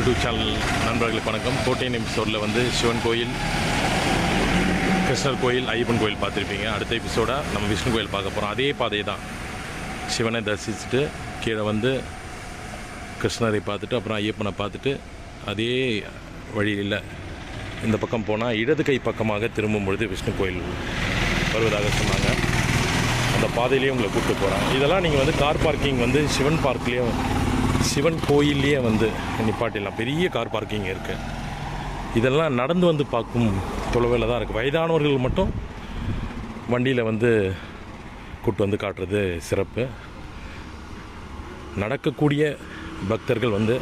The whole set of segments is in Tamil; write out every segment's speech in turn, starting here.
யூடியூப் சேனல் நண்பர்களுக்கு வணக்கம். ஃபோர்டீன் எபிசோடில் வந்து சிவன் கோயில் கிருஷ்ணர் கோயில் ஐயப்பன் கோயில் பார்த்துருப்பீங்க. அடுத்த எபிசோடாக நம்ம விஷ்ணு கோயில் பார்க்க போகிறோம் அதே பாதை தான் சிவனை தரிசிச்சுட்டு கீழே வந்து கிருஷ்ணரை பார்த்துட்டு அப்புறம் ஐயப்பனை பார்த்துட்டு அதே வழியில் இந்த பக்கம் போனால் இடது கை பக்கமாக திரும்பும் பொழுது விஷ்ணு கோயில் வருவதாக சொன்னாங்க. அந்த பாதையிலேயே உங்களை கூப்பிட்டு போகிறாங்க இதெல்லாம் நீங்கள் வந்து கார் பார்க்கிங் வந்து சிவன் பார்க்லேயே சிவன் கோயில்லையே வந்து நிப்பாட்டிடலாம். பெரிய கார் பார்க்கிங் இருக்குது இதெல்லாம் நடந்து வந்து பார்க்கும் தொலைவில் தான் இருக்குது வயதானவர்கள் மட்டும் வண்டியில் வந்து கூட்டு வந்து காட்டுறது சிறப்பு. நடக்கக்கூடிய பக்தர்கள் வந்து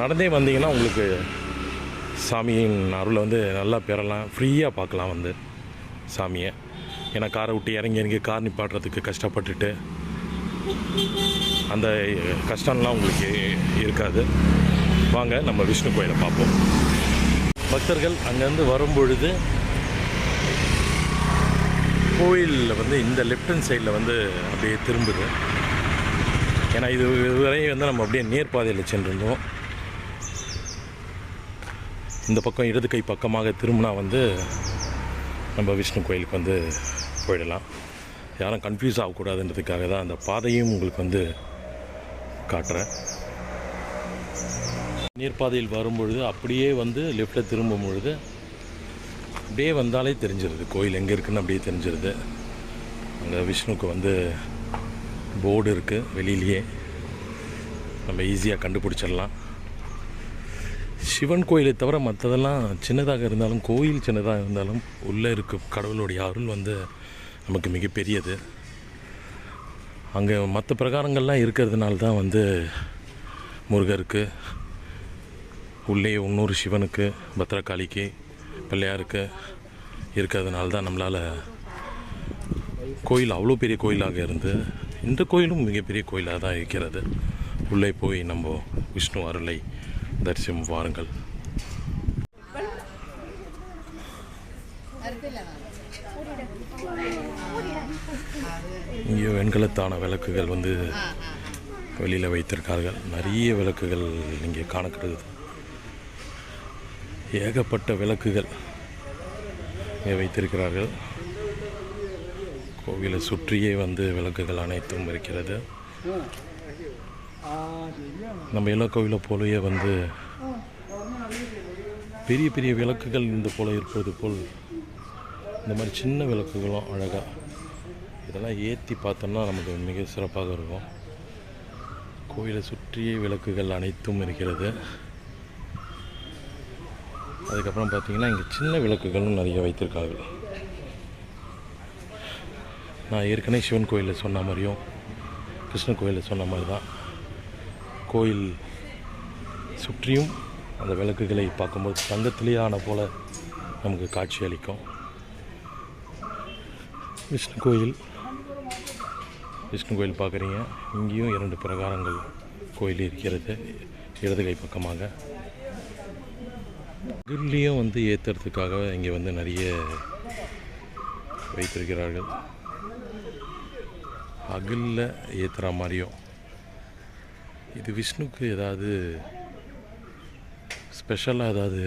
நடந்தே வந்தீங்கன்னா உங்களுக்கு சாமியின் அருளை வந்து நல்லா பெறலாம். ஃப்ரீயாக பார்க்கலாம் வந்து சாமியை. ஏன்னா காரை விட்டு இறங்கி இறங்கி கார் நிப்பாட்டுறதுக்கு கஷ்டப்பட்டுட்டு அந்த கஷ்டம்லாம் உங்களுக்கு இருக்காது. வாங்க நம்ம விஷ்ணு கோயிலை பார்ப்போம். பக்தர்கள் அங்கேருந்து வரும்பொழுது கோயிலில் வந்து இந்த லெஃப்ட் சைடில் வந்து அப்படியே திரும்புது. ஏன்னா இது இதுவரை வந்து நம்ம அப்படியே நேர்பாதையில் சென்றிருந்தோம். இந்த பக்கம் இடது கை பக்கமாக திரும்பினா வந்து நம்ம விஷ்ணு கோயிலுக்கு வந்து போயிடலாம். யாரும் கன்ஃபியூஸ் ஆகக்கூடாதுன்றதுக்காக தான் அந்த பாதையும் உங்களுக்கு வந்து காட்டுறேன். நீர்ப்பாதையில் வரும்பொழுது அப்படியே வந்து லெஃப்ட்டில் திரும்பும் பொழுது அப்படியே வந்தாலே தெரிஞ்சிருது. கோயில் எங்கே இருக்குன்னு அப்படியே தெரிஞ்சிருது. அங்கே விஷ்ணுக்கு வந்து போர்டு இருக்குது வெளியிலேயே. நம்ம ஈஸியாக கண்டுபிடிச்சிடலாம். சிவன் கோயிலை தவிர மற்றதெல்லாம் சின்னதாக இருந்தாலும் கோயில் சின்னதாக இருந்தாலும் உள்ளே இருக்க கடவுளுடைய அருள் வந்து நமக்கு மிகப்பெரியது. அங்கே மற்ற பிரகாரங்கள்லாம் இருக்கிறதுனால தான் வந்து முருகருக்கு உள்ளே இன்னொரு சிவனுக்கு பத்ரகாளிக்கு பிள்ளையாருக்கு இருக்கிறதுனால தான் நம்மளால் கோயில் அவ்வளோ பெரிய கோயிலாக இருந்து இந்த கோயிலும் மிகப்பெரிய கோயிலாக தான் இருக்கிறது. உள்ளே போய் நம்ம விஷ்ணு அருளை தரிசனம் வாருங்கள். இங்கே வெண்கலத்தான விளக்குகள் வந்து வெளியில் வைத்திருக்கார்கள். நிறைய விளக்குகள் இங்கே காணக்கிறது ஏகப்பட்ட விளக்குகள் இங்கே வைத்திருக்கிறார்கள். கோவிலை சுற்றியே வந்து விளக்குகள் அனைத்தும் இருக்கிறது. நம்ம எல்லா கோவிலை போலவே வந்து பெரிய பெரிய விளக்குகள் இந்த போல இருப்பது போல் இந்த மாதிரி சின்ன விளக்குகளும் அழகாக இதெல்லாம் ஏற்றி பார்த்தோம்னா நமக்கு மிக சிறப்பாக இருக்கும். கோயிலை சுற்றியே விளக்குகள் அனைத்தும் இருக்கிறது. அதுக்கப்புறம் பார்த்தீங்கன்னா இங்கே சின்ன விளக்குகளும் நிறைய வைத்திருக்கார்கள். நான் ஏற்கனவே சிவன் கோயிலில் சொன்ன மாதிரியும் கிருஷ்ண கோயிலில் சொன்ன மாதிரி தான் கோயில் சுற்றியும் அந்த விளக்குகளை பார்க்கும்போது தங்கத்திலேயே ஆன போல் நமக்கு காட்சி அளிக்கும். விஷ்ணு கோயில். விஷ்ணு கோயில் பார்க்குறீங்க. இங்கேயும் இரண்டு பிரகாரங்கள் கோயில் இருக்கிறது. இடது கை பக்கமாக. அகில்லையும் வந்து ஏற்றுறதுக்காக இங்கே வந்து நிறைய வைத்திருக்கிறார்கள். அகிலில் ஏற்றுற மாதிரியும். இது விஷ்ணுக்கு ஏதாவது ஸ்பெஷலாக ஏதாவது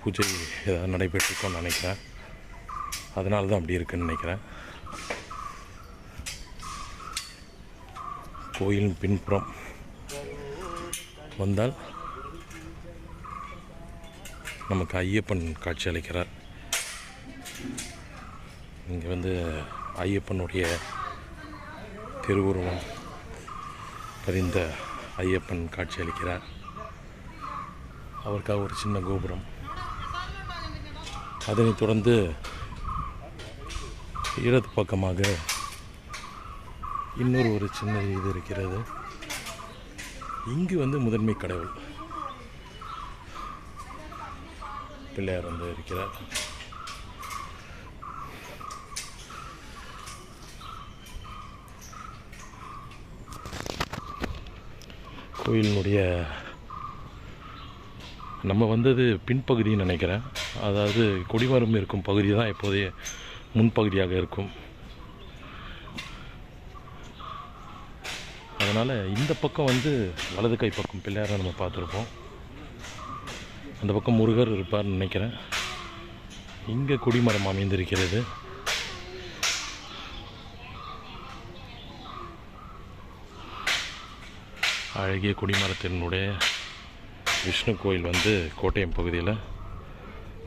பூஜை ஏதாவது நடைபெற்றிருக்கோன்னு நினைக்கிறேன். அதனால தான் அப்படி இருக்குன்னு நினைக்கிறேன். கோயிலின் பின்புறம் வந்தால் நமக்கு ஐயப்பன் காட்சி அளிக்கிறார். இங்கே வந்து ஐயப்பனுடைய திருவுருவம் பதிந்த ஐயப்பன் காட்சி அளிக்கிறார். அவருக்காக ஒரு சின்ன கோபுரம். அதனைத் தொடர்ந்து இடது பக்கமாக இன்னொரு ஒரு சின்ன இது இருக்கிறது. இங்கு வந்து முதன்மை கடவுள் பிள்ளையார் வந்து இருக்கிறார். கோயிலினுடைய நம்ம வந்தது பின்பகுதின்னு நினைக்கிறேன். அதாவது கொடிமரம் இருக்கும் பகுதி தான் இப்போதைய முன்பகுதியாக இருக்கும். அதனால் இந்த பக்கம் வந்து வலது கை பக்கம் பிள்ளையாரை நம்ம பார்த்துருப்போம். அந்த பக்கம் முருகர் இருப்பார்னு நினைக்கிறேன். இங்கே கொடிமரம் அமைந்திருக்கிறது. அழகிய கொடிமரத்தினுடைய விஷ்ணு கோயில் வந்து கோட்டயம் பகுதியில்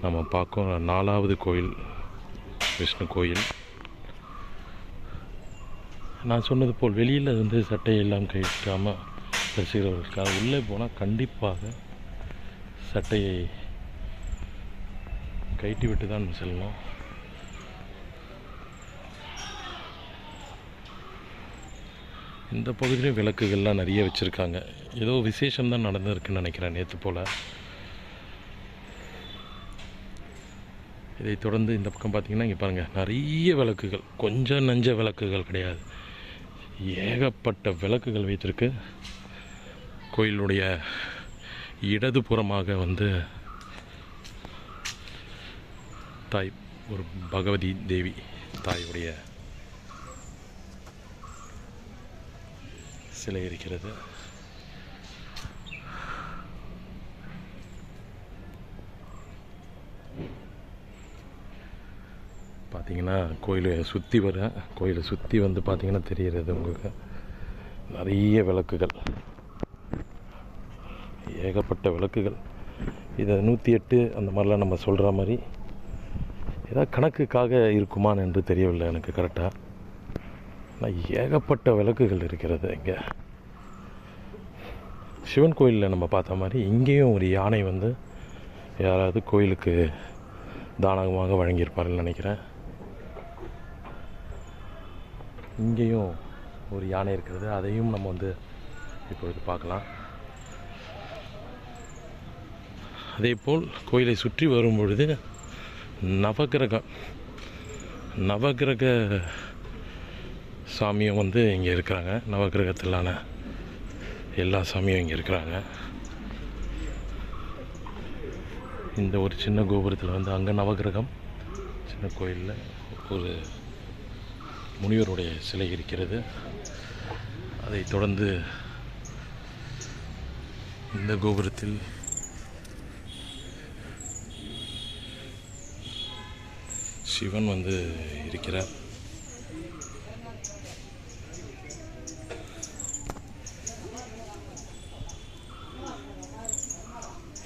நம்ம பார்க்கும். நாலாவது கோயில் விஷ்ணு கோயில். நான் சொன்னது போல் வெளியில் வந்து சட்டையெல்லாம் கழிக்காமல் தரிசிக்கிறவர்களுக்காக உள்ளே போனால் கண்டிப்பாக சட்டையை கழட்டி விட்டு தான் செல்லணும். இந்த பகுதியிலும் விளக்குகள்லாம் நிறைய வச்சுருக்காங்க. ஏதோ விசேஷம் தான் நடந்திருக்குன்னு நினைக்கிறேன் நேற்று போல். இதை தொடர்ந்து இந்த பக்கம் பார்த்தீங்கன்னா இங்கே பாருங்கள் நிறைய விளக்குகள். கொஞ்சம் நஞ்ச விளக்குகள் கிடையாது. ஏகப்பட்ட விளக்குகள் வைத்திருக்கு. கோயிலுடைய இடதுபுறமாக வந்து தாய் ஒரு பகவதி தேவி தாயுடைய சிலை இருக்கிறது. பார்த்தீங்கன்னா கோயிலை சுற்றி வர கோயிலை சுற்றி வந்து பார்த்தீங்கன்னா தெரிகிறது உங்களுக்கு. நிறைய விளக்குகள். ஏகப்பட்ட விளக்குகள். இதை நூற்றி எட்டு அந்த மாதிரிலாம் நம்ம சொல்கிற மாதிரி ஏதாவது கணக்குக்காக இருக்குமான்னு என்று தெரியவில்லை எனக்கு கரெக்டாக ஆனால் ஏகப்பட்ட விளக்குகள் இருக்கிறது இங்கே. சிவன் கோயிலில் நம்ம பார்த்த மாதிரி இங்கேயும் ஒரு யானை வந்து யாராவது கோயிலுக்கு தானகமாக வழங்கியிருப்பாருன்னு நினைக்கிறேன். இங்கேயும் ஒரு யானை இருக்கிறது. அதையும் நம்ம வந்து இப்பொழுது பார்க்கலாம். அதேபோல் கோயிலை சுற்றி வரும் பொழுது நவகிரகம் நவகிரக சாமியும் வந்து இங்கே இருக்கிறாங்க. நவகிரகத்திலான எல்லா சாமியும் இங்கே இருக்கிறாங்க. இந்த ஒரு சின்ன கோபுரத்தில் வந்து அங்கே நவகிரகம் சின்ன கோயிலில் ஒரு முனிவருடைய சிலை இருக்கிறது. அதைத் தொடர்ந்து இந்த கோபுரத்தில் சிவன் வந்து இருக்கிறார்.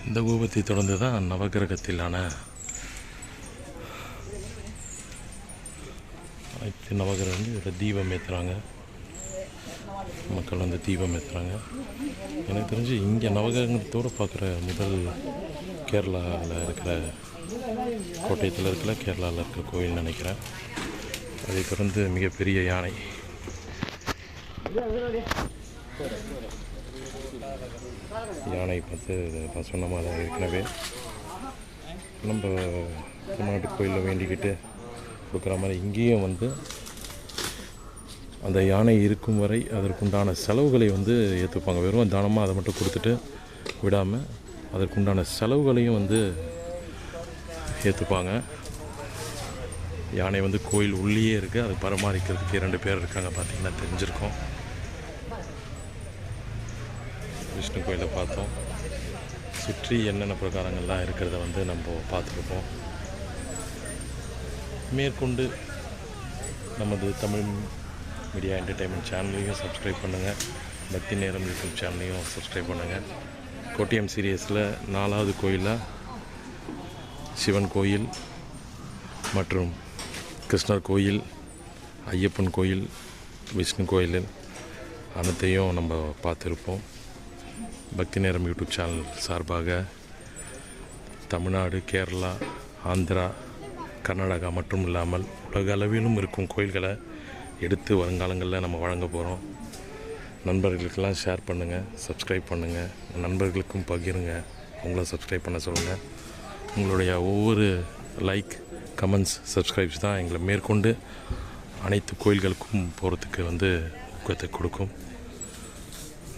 இந்த கோபத்தை தொடர்ந்து தான் நவகிரகத்திலான அனைத்து வந்து இதில் தீபம் ஏற்றுறாங்க மக்கள் வந்து தீபம் ஏற்றுறாங்க எனக்கு தெரிஞ்சு இங்கே நவகிரகத்தோடு பார்க்குற முதல் கேரளாவில் இருக்கிற கோட்டயத்தில் இருக்கிற கேரளாவில் இருக்கிற கோயில் நினைக்கிறேன். அதை தொடர்ந்து மிகப்பெரிய யானை. யானை பார்த்து நான் சொன்ன மாதிரி ஏற்கனவே நம்ம தமிழ்நாட்டு கோயிலில் வேண்டிக்கிட்டு கொடுக்குற மாதிரி இங்கேயும் வந்து அந்த யானை இருக்கும் வரை அதற்குண்டான செலவுகளை வந்து ஏற்றுப்பாங்க. வெறும் தானமாக அதை மட்டும் கொடுத்துட்டு விடாமல் அதற்குண்டான செலவுகளையும் வந்து ஏற்றுப்பாங்க. யானை வந்து கோயில் உள்ளேயே இருக்குது அது பராமரிக்கிறதுக்கு இரண்டு பேர் இருக்காங்க. பார்த்திங்கன்னா தெரிஞ்சிருக்கோம். விஷ்ணு கோயிலை பார்த்தோம். சுற்றி என்னென்ன பிரகாரங்கள்லாம் இருக்கிறத வந்து நம்ம பார்த்துருப்போம். மேற்கொண்டு நமது தமிழ் மீடியா என்டர்டைன்மெண்ட் சேனலையும் சப்ஸ்கிரைப் பண்ணுங்கள் பக்தி நேரம் யூடியூப் சேனலையும் சப்ஸ்கிரைப் பண்ணுங்கள் கோட்டியம் சீரியஸில் நாலாவது கோயிலாக சிவன் கோயில் மற்றும் கிருஷ்ணர் கோயில் ஐயப்பன் கோயில் விஷ்ணு கோயில் அனைத்தையும் நம்ம பார்த்துருப்போம். பக்தி நேரம் யூடியூப் சேனல் சார்பாக தமிழ்நாடு கேரளா ஆந்திரா கர்நாடகா மட்டும் இல்லாமல் உலக அளவிலும் இருக்கும் கோயில்களை எடுத்து வருங்காலங்களில் நம்ம வழங்க போகிறோம். நண்பர்களுக்கெல்லாம் ஷேர் பண்ணுங்கள் சப்ஸ்கிரைப் பண்ணுங்கள் நண்பர்களுக்கும் பகிருங்க. அவங்கள சப்ஸ்கிரைப் பண்ண சொல்லுங்கள் உங்களுடைய ஒவ்வொரு லைக் கமெண்ட்ஸ் சப்ஸ்கிரைப்ஸ் தான் எங்களை மேற்கொண்டு அனைத்து கோயில்களுக்கும் போகிறதுக்கு வந்து ஊக்கத்தை கொடுக்கும்.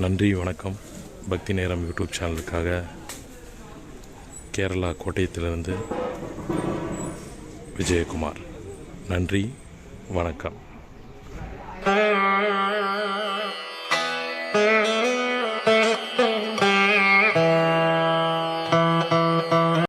நன்றி வணக்கம். பக்தி நேரம் யூடியூப் சேனலுக்காக கேரளா கோட்டயத்திலிருந்து விஜயகுமார். நன்றி வணக்கம்.